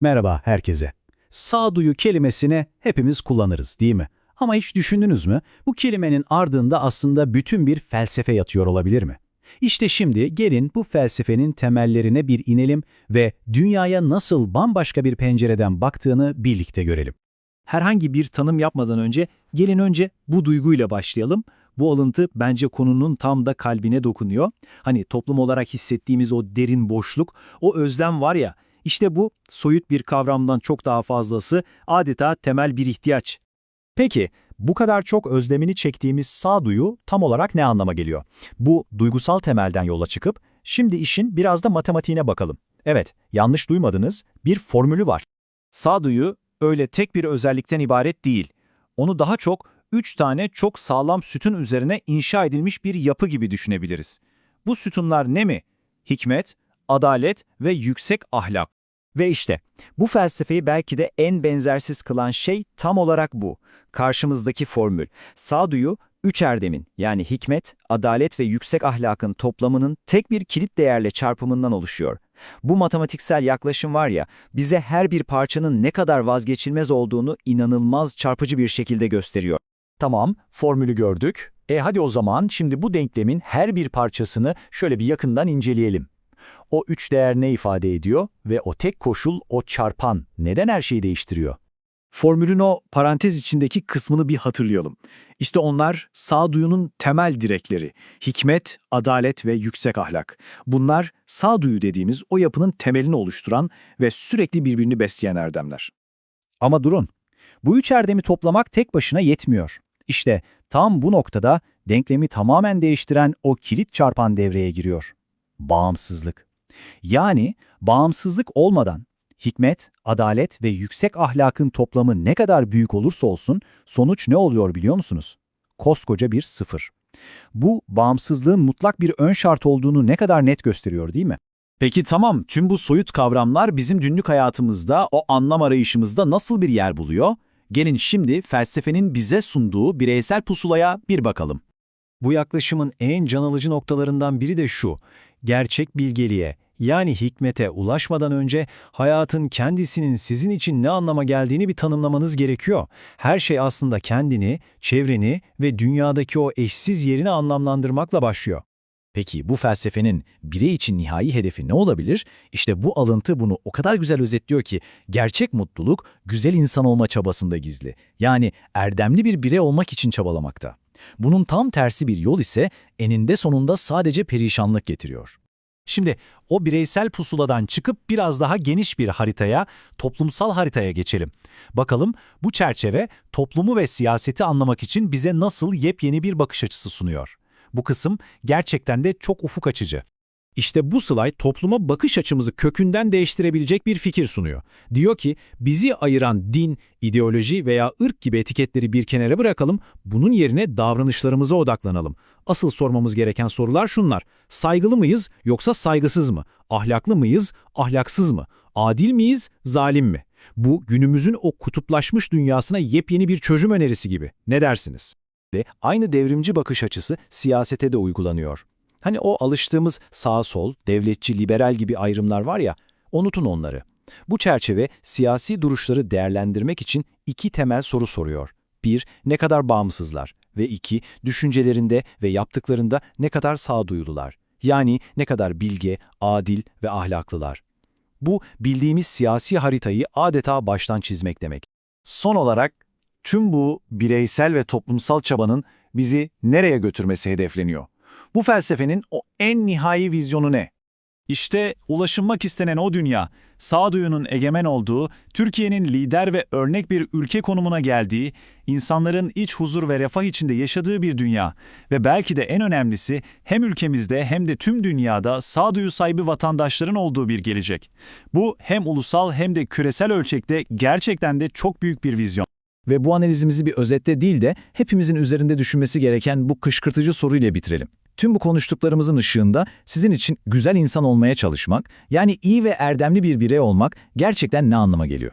Merhaba herkese. Sağduyu kelimesini hepimiz kullanırız değil mi? Ama hiç düşündünüz mü? Bu kelimenin ardında aslında bütün bir felsefe yatıyor olabilir mi? İşte şimdi gelin bu felsefenin temellerine bir inelim ve dünyaya nasıl bambaşka bir pencereden baktığını birlikte görelim. Herhangi bir tanım yapmadan önce gelin önce bu duyguyla başlayalım. Bu alıntı bence konunun tam da kalbine dokunuyor. Hani toplum olarak hissettiğimiz o derin boşluk, o özlem var ya, işte bu soyut bir kavramdan çok daha fazlası adeta temel bir ihtiyaç. Peki, bu kadar çok özlemini çektiğimiz sağduyu tam olarak ne anlama geliyor? Bu duygusal temelden yola çıkıp, şimdi işin biraz da matematiğine bakalım. Evet, yanlış duymadınız, bir formülü var. Sağduyu öyle tek bir özellikten ibaret değil. Onu daha çok üç tane çok sağlam sütun üzerine inşa edilmiş bir yapı gibi düşünebiliriz. Bu sütunlar ne mi? Hikmet, adalet ve yüksek ahlak. Ve işte bu felsefeyi belki de en benzersiz kılan şey tam olarak bu. Karşımızdaki formül. Sağduyu, üç erdemin yani hikmet, adalet ve yüksek ahlakın toplamının tek bir kilit değerle çarpımından oluşuyor. Bu matematiksel yaklaşım var ya, bize her bir parçanın ne kadar vazgeçilmez olduğunu inanılmaz çarpıcı bir şekilde gösteriyor. Tamam, formülü gördük. E hadi o zaman şimdi bu denklemin her bir parçasını şöyle bir yakından inceleyelim. O üç değer ne ifade ediyor ve o tek koşul, o çarpan neden her şeyi değiştiriyor? Formülün o parantez içindeki kısmını bir hatırlayalım. İşte onlar sağduyunun temel direkleri. Hikmet, adalet ve yüksek ahlak. Bunlar sağduyu dediğimiz o yapının temelini oluşturan ve sürekli birbirini besleyen erdemler. Ama durun, bu üç erdemi toplamak tek başına yetmiyor. İşte tam bu noktada denklemi tamamen değiştiren o kilit çarpan devreye giriyor. Bağımsızlık. Yani bağımsızlık olmadan hikmet, adalet ve yüksek ahlakın toplamı ne kadar büyük olursa olsun sonuç ne oluyor biliyor musunuz? Koskoca bir sıfır. Bu bağımsızlığın mutlak bir ön şart olduğunu ne kadar net gösteriyor değil mi? Peki tamam, tüm bu soyut kavramlar bizim günlük hayatımızda, o anlam arayışımızda nasıl bir yer buluyor? Gelin şimdi felsefenin bize sunduğu bireysel pusulaya bir bakalım. Bu yaklaşımın en can alıcı noktalarından biri de şu, gerçek bilgeliğe, yani hikmete ulaşmadan önce hayatın kendisinin sizin için ne anlama geldiğini bir tanımlamanız gerekiyor. Her şey aslında kendini, çevreni ve dünyadaki o eşsiz yerini anlamlandırmakla başlıyor. Peki bu felsefenin birey için nihai hedefi ne olabilir? İşte bu alıntı bunu o kadar güzel özetliyor ki gerçek mutluluk güzel insan olma çabasında gizli. Yani erdemli bir birey olmak için çabalamakta. Bunun tam tersi bir yol ise eninde sonunda sadece perişanlık getiriyor. Şimdi o bireysel pusuladan çıkıp biraz daha geniş bir haritaya, toplumsal haritaya geçelim. Bakalım bu çerçeve toplumu ve siyaseti anlamak için bize nasıl yepyeni bir bakış açısı sunuyor. Bu kısım gerçekten de çok ufuk açıcı. İşte bu slide topluma bakış açımızı kökünden değiştirebilecek bir fikir sunuyor. Diyor ki bizi ayıran din, ideoloji veya ırk gibi etiketleri bir kenara bırakalım, bunun yerine davranışlarımıza odaklanalım. Asıl sormamız gereken sorular şunlar. Saygılı mıyız yoksa saygısız mı? Ahlaklı mıyız, ahlaksız mı? Adil miyiz, zalim mi? Bu günümüzün o kutuplaşmış dünyasına yepyeni bir çözüm önerisi gibi. Ne dersiniz? De aynı devrimci bakış açısı siyasete de uygulanıyor. Hani o alıştığımız sağ sol, devletçi, liberal gibi ayrımlar var ya, unutun onları. Bu çerçeve siyasi duruşları değerlendirmek için iki temel soru soruyor. Bir, ne kadar bağımsızlar? Ve iki, düşüncelerinde ve yaptıklarında ne kadar sağduyulular? Yani ne kadar bilge, adil ve ahlaklılar? Bu bildiğimiz siyasi haritayı adeta baştan çizmek demek. Son olarak tüm bu bireysel ve toplumsal çabanın bizi nereye götürmesi hedefleniyor? Bu felsefenin o en nihai vizyonu ne? İşte ulaşılmak istenen o dünya, sağduyunun egemen olduğu, Türkiye'nin lider ve örnek bir ülke konumuna geldiği, insanların iç huzur ve refah içinde yaşadığı bir dünya ve belki de en önemlisi hem ülkemizde hem de tüm dünyada sağduyu sahibi vatandaşların olduğu bir gelecek. Bu hem ulusal hem de küresel ölçekte gerçekten de çok büyük bir vizyon. Ve bu analizimizi bir özette değil de hepimizin üzerinde düşünmesi gereken bu kışkırtıcı soruyla bitirelim. Tüm bu konuştuklarımızın ışığında sizin için güzel insan olmaya çalışmak, yani iyi ve erdemli bir birey olmak gerçekten ne anlama geliyor?